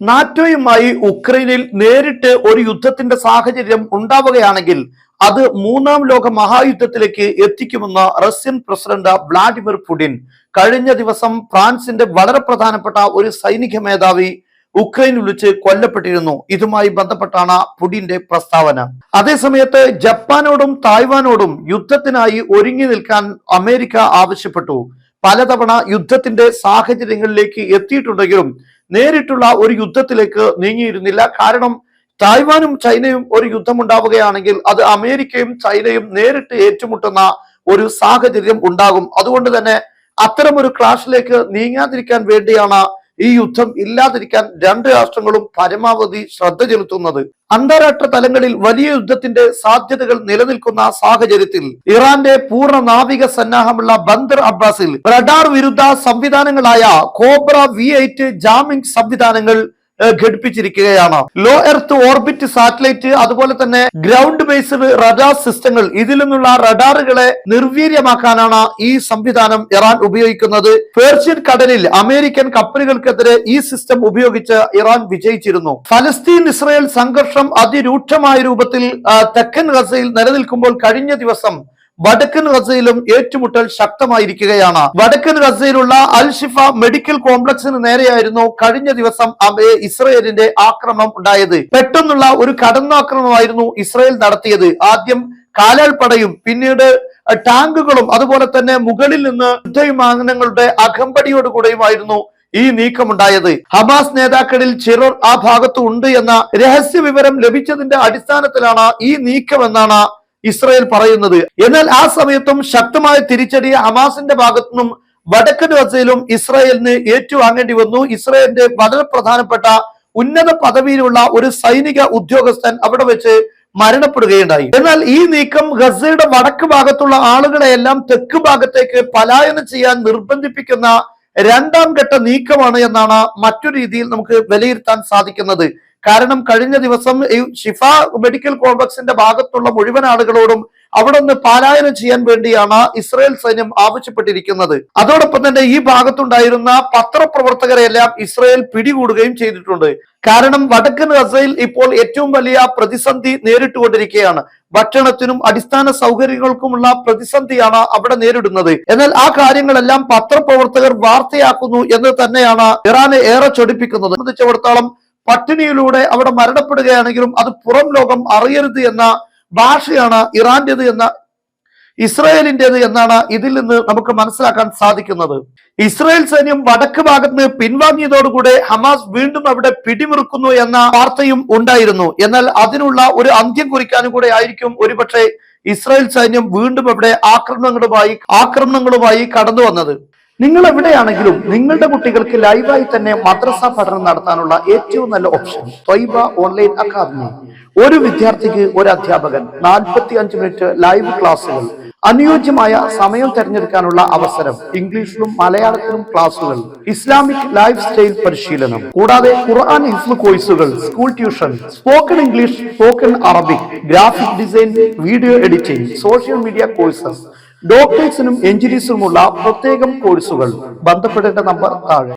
നാറ്റോയുമായി ഉക്രൈനിൽ നേരിട്ട് ഒരു യുദ്ധത്തിന്റെ സാഹചര്യം ഉണ്ടാവുകയാണെങ്കിൽ അത് മൂന്നാം ലോക മഹായുദ്ധത്തിലേക്ക് എത്തിക്കുമെന്ന് റഷ്യൻ പ്രസിഡന്റ് വ്ളാഡിമിർ പുടിൻ കഴിഞ്ഞ ദിവസം ഫ്രാൻസിന്റെ വളരെ പ്രധാനപ്പെട്ട ഒരു സൈനിക മേധാവി ഉക്രൈൻ വിളിച്ച് കൊല്ലപ്പെട്ടിരുന്നു. ഇതുമായി ബന്ധപ്പെട്ടാണ് പുടിന്റെ പ്രസ്താവന. അതേസമയത്ത് ജപ്പാനോടും തായ്വാനോടും യുദ്ധത്തിനായി ഒരുങ്ങി നിൽക്കാൻ അമേരിക്ക ആവശ്യപ്പെട്ടു. പലതവണ യുദ്ധത്തിന്റെ സാഹചര്യങ്ങളിലേക്ക് എത്തിയിട്ടുണ്ടെങ്കിലും നേരിട്ടുള്ള ഒരു യുദ്ധത്തിലേക്ക് നീങ്ങിയിരുന്നില്ല. കാരണം തായ്വാനും ചൈനയും ഒരു യുദ്ധം ഉണ്ടാവുകയാണെങ്കിൽ അത് അമേരിക്കയും ചൈനയും നേരിട്ട് ഏറ്റുമുട്ടുന്ന ഒരു സാഹചര്യം ഉണ്ടാകും. അതുകൊണ്ട് തന്നെ അത്തരമൊരു ക്ലാഷിലേക്ക് നീങ്ങാതിരിക്കാൻ വേണ്ടിയാണ് ഈ യുദ്ധം ഇല്ലാതിരിക്കാൻ രണ്ട് രാഷ്ട്രങ്ങളും പരമാവധി ശ്രദ്ധ ചെലുത്തുന്നത്. അന്താരാഷ്ട്ര തലങ്ങളിൽ വലിയ യുദ്ധത്തിന്റെ സാധ്യതകൾ നിലനിൽക്കുന്ന സാഹചര്യത്തിൽ ഇറാന്റെ പൂർണ നാവിക സന്നാഹമുള്ള ബന്ദർ അബ്ബാസിൽ റഡാർ വിരുദ്ധ സംവിധാനങ്ങളായ കോബ്ര വി എയ്റ്റ് ജാമിംഗ് സംവിധാനങ്ങൾ ഘടിപ്പിച്ചിരിക്കുകയാണ്. ലോ എർത്ത് ഓർബിറ്റ് സാറ്റലൈറ്റ് അതുപോലെ തന്നെ ഗ്രൗണ്ട് ബേസ്ഡ് റഡാർ സിസ്റ്റങ്ങൾ ഇതിൽ നിന്നുള്ള റഡാറുകളെ നിർവീര്യമാക്കാനാണ് ഈ സംവിധാനം ഇറാൻ ഉപയോഗിക്കുന്നത്. പേർഷ്യൻ കടലിൽ അമേരിക്കൻ കപ്പലുകൾക്കെതിരെ ഈ സിസ്റ്റം ഉപയോഗിച്ച് ഇറാൻ വിജയിച്ചിരുന്നു. ഫലസ്തീൻ ഇസ്രയേൽ സംഘർഷം അതിരൂക്ഷമായ രൂപത്തിൽ തെക്കൻ ഗസയിൽ നിലനിൽക്കുമ്പോൾ കഴിഞ്ഞ ദിവസം വടക്കൻ ഗസയിലും ഏറ്റുമുട്ടൽ ശക്തമായിരിക്കുകയാണ്. വടക്കൻ ഗസയിലുള്ള അൽ ഷിഫ മെഡിക്കൽ കോംപ്ലക്സിന് നേരെയായിരുന്നു കഴിഞ്ഞ ദിവസം ഇസ്രയേലിന്റെ ആക്രമണം ഉണ്ടായത്. പെട്ടെന്നുള്ള ഒരു കടന്നാക്രമണമായിരുന്നു ഇസ്രയേൽ നടത്തിയത്. ആദ്യം കാലാൾപ്പടയും പിന്നീട് ടാങ്കുകളും അതുപോലെ തന്നെ മുകളിൽ നിന്ന് യുദ്ധവിമാനങ്ങളുടെ അകമ്പടിയോടുകൂടെയുമായിരുന്നു ഈ നീക്കമുണ്ടായത്. ഹമാസ് നേതാക്കളിൽ ചിറർ ആ ഭാഗത്ത് ഉണ്ട് എന്ന രഹസ്യ വിവരം ലഭിച്ചതിന്റെ അടിസ്ഥാനത്തിലാണ് ഈ നീക്കമെന്നാണ് ഇസ്രയേൽ പറയുന്നത്. എന്നാൽ ആ സമയത്തും ശക്തമായ തിരിച്ചടി ഹമാസിന്റെ ഭാഗത്തുനിന്നും വടക്കൻ ഗസയിലും ഇസ്രയേലിന് ഏറ്റുവാങ്ങേണ്ടി വന്നു. ഇസ്രയേലിന്റെ വളരെ പ്രധാനപ്പെട്ട ഉന്നത പദവിയിലുള്ള ഒരു സൈനിക ഉദ്യോഗസ്ഥൻ അവിടെ വെച്ച് മരണപ്പെടുകയുണ്ടായി. എന്നാൽ ഈ നീക്കം ഗസയുടെ വടക്ക് ഭാഗത്തുള്ള ആളുകളെയെല്ലാം തെക്ക് ഭാഗത്തേക്ക് പലായനം ചെയ്യാൻ നിർബന്ധിപ്പിക്കുന്ന രണ്ടാം ഘട്ട നീക്കമാണ് എന്നാണ് മറ്റു രീതിയിൽ നമുക്ക് വിലയിരുത്താൻ സാധിക്കുന്നത്. കാരണം കഴിഞ്ഞ ദിവസം ഈ ഷിഫ മെഡിക്കൽ കോംപ്ലക്സിന്റെ ഭാഗത്തുള്ള മുഴുവൻ ആളുകളോടും അവിടെ നിന്ന് പാലായനം ചെയ്യാൻ വേണ്ടിയാണ് ഇസ്രായേൽ സൈന്യം ആവശ്യപ്പെട്ടിരിക്കുന്നത്. അതോടൊപ്പം തന്നെ ഈ ഭാഗത്തുണ്ടായിരുന്ന പത്രപ്രവർത്തകരെല്ലാം ഇസ്രായേൽ പിടികൂടുകയും ചെയ്തിട്ടുണ്ട്. കാരണം വടക്കൻ ഗസയിൽ ഇപ്പോൾ ഏറ്റവും വലിയ പ്രതിസന്ധി നേരിട്ടുകൊണ്ടിരിക്കുകയാണ്. ഭക്ഷണത്തിനും അടിസ്ഥാന സൗകര്യങ്ങൾക്കുമുള്ള പ്രതിസന്ധിയാണ് അവിടെ നേരിടുന്നത്. എന്നാൽ ആ കാര്യങ്ങളെല്ലാം പത്രപ്രവർത്തകർ വാർത്തയാക്കുന്നു എന്ന് തന്നെയാണ് ഇറാനെ ഏറെ ചൊടിപ്പിക്കുന്നത്. സംബന്ധിച്ചിടത്തോളം പട്ടിണിയിലൂടെ അവിടെ മരണപ്പെടുകയാണെങ്കിലും അത് പുറം ലോകം അറിയരുത് എന്ന ഭാഷയാണ് ഇറാന്റേത് എന്ന ഇസ്രായേലിന്റെത് എന്നാണ് ഇതിൽ നിന്ന് നമുക്ക് മനസ്സിലാക്കാൻ സാധിക്കുന്നത്. ഇസ്രായേൽ സൈന്യം വടക്ക് ഭാഗത്ത് പിൻവാങ്ങിയതോടുകൂടെ ഹമാസ് വീണ്ടും അവിടെ പിടിമുറുക്കുന്നു എന്ന വാർത്തയും ഉണ്ടായിരുന്നു. എന്നാൽ അതിനുള്ള ഒരു അന്ത്യം കുറിക്കാനും കൂടെ ആയിരിക്കും ഒരുപക്ഷെ ഇസ്രായേൽ സൈന്യം വീണ്ടും അവിടെ ആക്രമണങ്ങളുമായി ആക്രമണങ്ങളുമായി കടന്നു വന്നത്. നിങ്ങൾ എവിടെയാണെങ്കിലും നിങ്ങളുടെ കുട്ടികൾക്ക് ലൈവായി തന്നെ മദ്രസ പഠനം നടത്താനുള്ള ഏറ്റവും നല്ല ഓപ്ഷൻ ത്വൈബ ഓൺലൈൻ അക്കാദമി ഒരു വിദ്യാർത്ഥിക്ക് ഒരു അധ്യാപകൻ നാൽപ്പത്തി അഞ്ച് മിനിറ്റ് ലൈവ് ക്ലാസ്സുകൾ അനുയോജ്യമായ സമയം തിരഞ്ഞെടുക്കാനുള്ള അവസരം ഇംഗ്ലീഷിലും മലയാളത്തിലും ക്ലാസുകൾ ഇസ്ലാമിക് ലൈഫ് സ്റ്റൈൽ പരിശീലനം. കൂടാതെ ഖുർആൻ ഹിഫ്മ് കോഴ്സുകൾ school tuition spoken English spoken Arabic graphic design video editing social media courses ഡോക്ടേഴ്സിനും എഞ്ചിനീയർസിനുമുള്ള പ്രത്യേകം കോഴ്സുകൾ ബന്ധപ്പെടേണ്ട നമ്പർ താഴെ